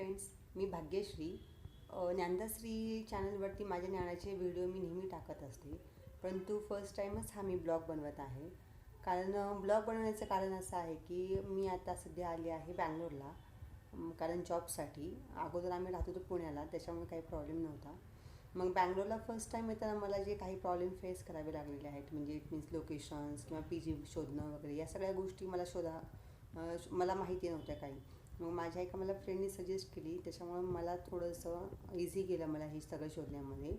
Friends मी भाग्यश्री. ज्ञानदाश्री चॅनलवरती माझ्या ज्ञानाचे व्हिडिओ मी नेहमी टाकत असते. परंतु फर्स्ट टाईमच हा मी ब्लॉग बनवत आहे. कारण ब्लॉग बनवण्याचं कारण असं आहे की मी आता सध्या आली आहे बँगलोरला. कारण जॉबसाठी अगोदर आम्ही राहत होतो पुण्याला त्याच्यामुळे काही प्रॉब्लेम नव्हता. मग बँगलोरला फर्स्ट टाईम येताना मला जे काही प्रॉब्लेम फेस करावे लागलेले आहेत म्हणजे इट मीन्स लोकेशन्स किंवा पी जी शोधणं वगैरे या सगळ्या गोष्टी मला शोधा मला माहिती नव्हत्या काही. मग माझ्या एका मला फ्रेंडने सजेस्ट केली. त्याच्यामुळं मला थोडंसं इझी गेलं मला हे सगळं शोधण्यामध्ये.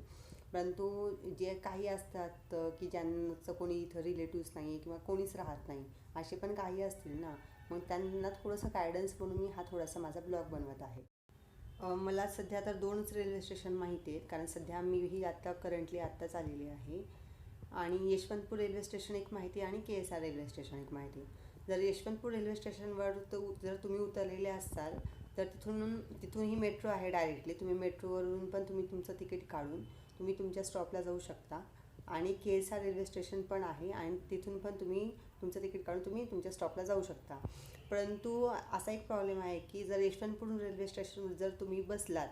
परंतु जे काही असतात की ज्यांचं कोणी इथं रिलेटिव्स नाही आहे किंवा कोणीच राहत नाही असे पण काही असतील ना मग त्यांना थोडंसं गायडन्स म्हणून मी हा थोडासा माझा ब्लॉग बनवत आहे. मला सध्या तर दोनच रेल्वे स्टेशन माहिती आहेत कारण सध्या मी ही आत्ता करंटली आत्ताच आलेली आहे. आणि यशवंतपूर रेल्वे स्टेशन एक माहिती आणि K S R railway station एक माहिती जर यशवंतपूर रेल्वे स्टेशनवर तर जर तुम्ही उतरलेले असाल तर तिथून तिथूनही मेट्रो आहे डायरेक्टली. तुम्ही मेट्रोवरून पण तुम्ही तुमचं तिकीट काढून तुम्ही तुमच्या स्टॉपला जाऊ शकता. आणि K S R railway station पण आहे आणि तिथून पण तुम्ही तुमचं तिकीट काढून तुम्ही तुमच्या स्टॉपला जाऊ शकता. परंतु असा एक प्रॉब्लेम आहे की जर यशवंतपूर रेल्वे स्टेशनवर जर तुम्ही बसलात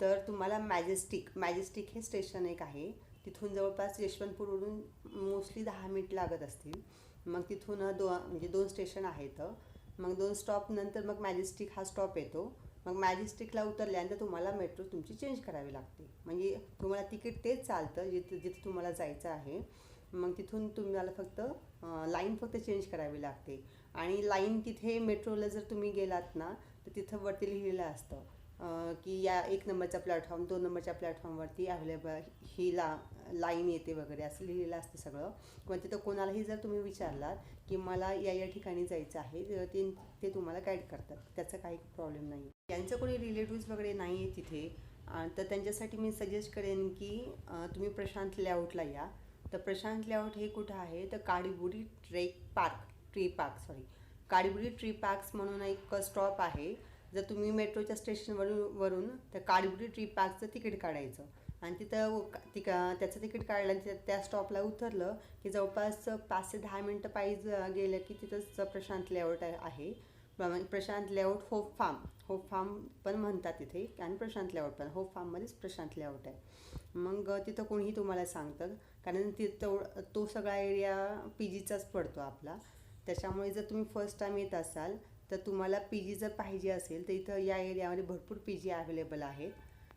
तर तुम्हाला मॅजेस्टिक मॅजेस्टिक हे स्टेशन एक आहे. तिथून जवळपास यशवंतपूरवरून मोस्टली दहा मिनिट लागत असतील. मग तिथून दो म्हणजे दोन स्टेशन आहेत. मग दोन स्टॉप नंतर मग मॅजेस्टिक हा स्टॉप येतो. मग मॅजेस्टिकला उतरल्यानंतर तुम्हाला मेट्रो तुमची चेंज करावी लागते. म्हणजे तुम्हाला तिकीट तेच चालतं जिथे जिथे तुम्हाला जायचं आहे. मग तिथून तुम्हाला फक्त लाईन फक्त चेंज करावी लागते. आणि लाईन तिथे मेट्रोला जर तुम्ही गेलात ना तर तिथं वरती लिहिलेलं असतं. की या एक नंबरचा प्लॅटफॉर्म दोन नंबरच्या प्लॅटफॉर्मवरती अवेलेबल ही ला लाईन येते वगैरे असं लिहिलेलं असतं सगळं. किंवा तिथं कोणालाही जर तुम्ही विचारलात की मला या या ठिकाणी जायचं आहे तर ते ते तुम्हाला गाईड करतात. त्याचा काही प्रॉब्लेम नाही. यांचं कोणी रिलेटिव्ज वगैरे नाही आहे तिथे तर त्यांच्यासाठी मी सजेस्ट करेन की तुम्ही प्रशांत लेआउटला या. तर प्रशांत लेआउट हे कुठं आहे? तर Kadibudi trek park tree park sorry Kadibudi tree parks म्हणून एक स्टॉप आहे. जर तुम्ही मेट्रोच्या स्टेशनवरून वरून त्या काडीबुडी ट्री पार्कचं तिकीट काढायचं आणि तिथं तिका त्याचं तिकीट काढलं आणि त्या- स्टॉपला उतरलं की जवळपास पाच ते दहा मिनटं पायी गेलं की तिथंच प्रशांत लेआउट आहे. Prashant layout hope farm hope farm पण म्हणतात तिथे आणि प्रशांत लेआउट पण होप फार्ममध्येच प्रशांत लेआउट आहे. मग तिथं कोणीही तुम्हाला सांगतं कारण तिथं तो सगळा एरिया पी जीचाच पडतो आपला. त्याच्यामुळे जर तुम्ही फर्स्ट टाईम येत असाल तर तुम्हाला पी जी जर पाहिजे असेल तर इथं या एरियामध्ये भरपूर पी जी अवेलेबल आहेत.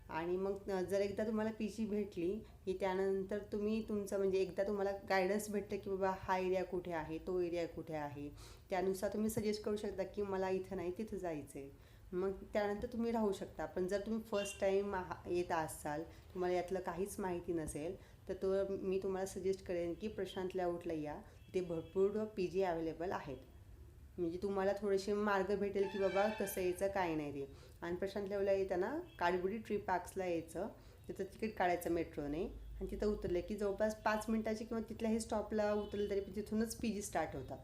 आणि मग जर एकदा तुम्हाला पी जी भेटली की त्यानंतर तुम्ही तुमचं म्हणजे एकदा तुम्हाला गायडन्स भेटतं की बाबा हा एरिया कुठे आहे तो एरिया कुठे आहे त्यानुसार तुम्ही सजेस्ट करू शकता की मला इथं नाही तिथं जायचं आहे मग त्यानंतर तुम्ही राहू शकता. पण जर तुम्ही फर्स्ट टाईम येत असाल तुम्हाला यातलं काहीच माहिती नसेल तर तो मी तुम्हाला सजेस्ट करेन की प्रशांत लेआउटला या. ते भरपूर पी जी अवेलेबल आहेत. म्हणजे तुम्हाला थोडेसे मार्ग भेटेल की बाबा कसं यायचं काय नाही ते. आणि प्रशांत लेवला येताना काळीबुडी ट्री पार्क्सला यायचं. तिथं तिकीट काढायचं मेट्रोने आणि तिथं उतरलं की जवळपास पाच मिनटाची किंवा तिथल्याही स्टॉपला उतरलं तरी पण तिथूनच पी जी स्टार्ट होतात.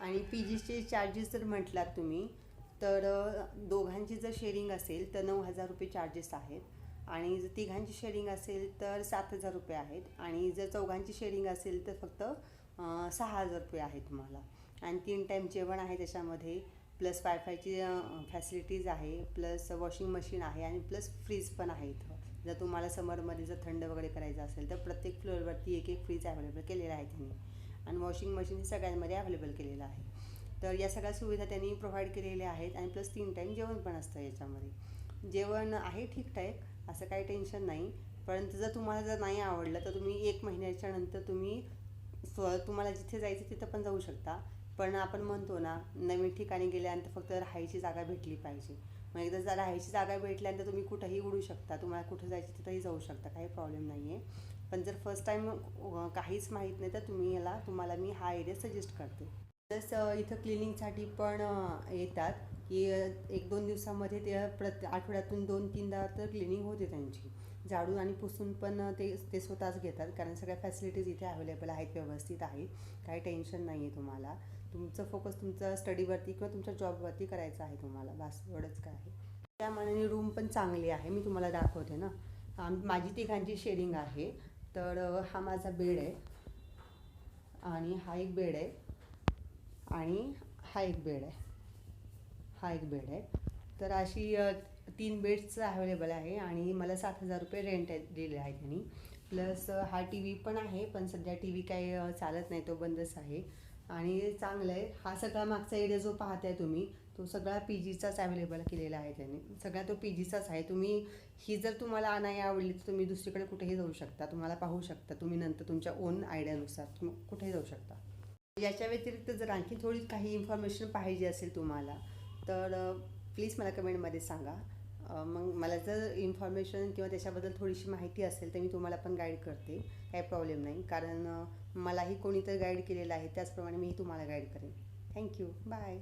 आणि पी जीचे चार्जेस जर म्हटलात तुम्ही तर दोघांची जर शेअरिंग असेल तर नऊ हजार रुपये चार्जेस आहेत. आणि जर तिघांची शेअरिंग असेल तर सात हजार रुपये आहेत. आणि जर चौघांची शेअरिंग असेल तर फक्त सहा हजार रुपये आहेत तुम्हाला. आणि तीन टाईम जेवण आहे त्याच्यामध्ये प्लस वायफायची फॅसिलिटीज आहे प्लस वॉशिंग मशीन आहे आणि प्लस फ्रीज पण आहे इथं. जर तुम्हाला समरमध्ये जर थंड वगैरे करायचं असेल तर प्रत्येक फ्लोअरवरती एक एक फ्रीज अवेलेबल केलेला आहे त्यांनी. आणि वॉशिंग मशीन हे सगळ्यांमध्ये अवेलेबल केलेलं आहे. तर या सगळ्या सुविधा त्यांनी प्रोव्हाइड केलेल्या आहेत आणि प्लस तीन टाईम जेवण पण असतं याच्यामध्ये. जेवण आहे ठीकठाक असं काही टेन्शन नाही. परंतु जर तुम्हाला जर नाही आवडलं तर तुम्ही एक महिन्याच्या नंतर तुम्ही स्व तुम्हाला जिथे जायचं तिथं पण जाऊ शकता. पण आपण म्हणतो ना नवीन ठिकाणी गेल्यानंतर फक्त राहायची जागा भेटली पाहिजे. मग एकदा जर राहायची जागा भेटल्यानंतर तुम्ही कुठंही उडू शकता तुम्हाला कुठं जायचं तिथंही जाऊ शकता काही प्रॉब्लेम नाही आहे पण जर फर्स्ट टाईम काहीच माहीत नाही तर तुम्ही याला तुम्हाला मी हा एरिया सजेस्ट करते. प्लस इथं क्लिनिंगसाठी पण येतात. की एक दोन दिवसामध्ये ते प्रत आठवड्यातून दोन तीनदा तर क्लिनिंग होते त्यांची. झाडून आणि पुसून पण ते ते स्वतःच घेतात. कारण सगळ्या फॅसिलिटीज इथे अवेलेबल आहेत व्यवस्थित आहे काही टेन्शन नाही आहे तुम्हाला. तुमचं फोकस तुमचं स्टडीवरती किंवा तुमच्या जॉबवरती करायचं आहे तुम्हाला. बास एवढंच काय आहे. त्या मानाने रूम पण चांगली आहे. मी तुम्हाला दाखवते ना. आम माझी तिघांची शेडिंग आहे. तर हा माझा बेड आहे. आणि हा एक बेड आहे. आणि हा एक बेड आहे. हा एक बेड आहे. तर अशी तीन बेड्सचं अवेलेबल आहे आणि मला सात हजार रुपये रेंट दिले आहे त्यांनी. प्लस हा टी व्ही पण आहे पण सध्या टी व्ही काही चालत नाही तो बंदच आहे. आणि चांगलं आहे. हा सगळा मागचा एरिया जो पाहताय तुम्ही तो सगळा पी जीचाच अवेलेबल केलेला आहे त्यांनी. सगळा तो पी जीचाच आहे. तुम्ही ही जर तुम्हाला आणाई आवडली तर तुम्ही दुसरीकडे कुठेही जाऊ शकता. तुम्हाला पाहू शकता. तुम्ही नंतर तुमच्या ओन आयडियानुसार तुम्ही कुठेही जाऊ शकता. याच्या व्यतिरिक्त जर आणखी थोडी काही इन्फॉर्मेशन पाहिजे असेल तुम्हाला तर प्लीज मला कमेंटमध्ये सांगा. मग मला जर इन्फॉर्मेशन किंवा त्याच्याबद्दल थोडीशी माहिती असेल तर मी तुम्हाला पण गाईड करते. काही प्रॉब्लेम नाही. कारण मलाही कोणी तर गाईड केलेलं आहे. त्याचप्रमाणे मीही तुम्हाला गाईड करेन. Thank you. बाय.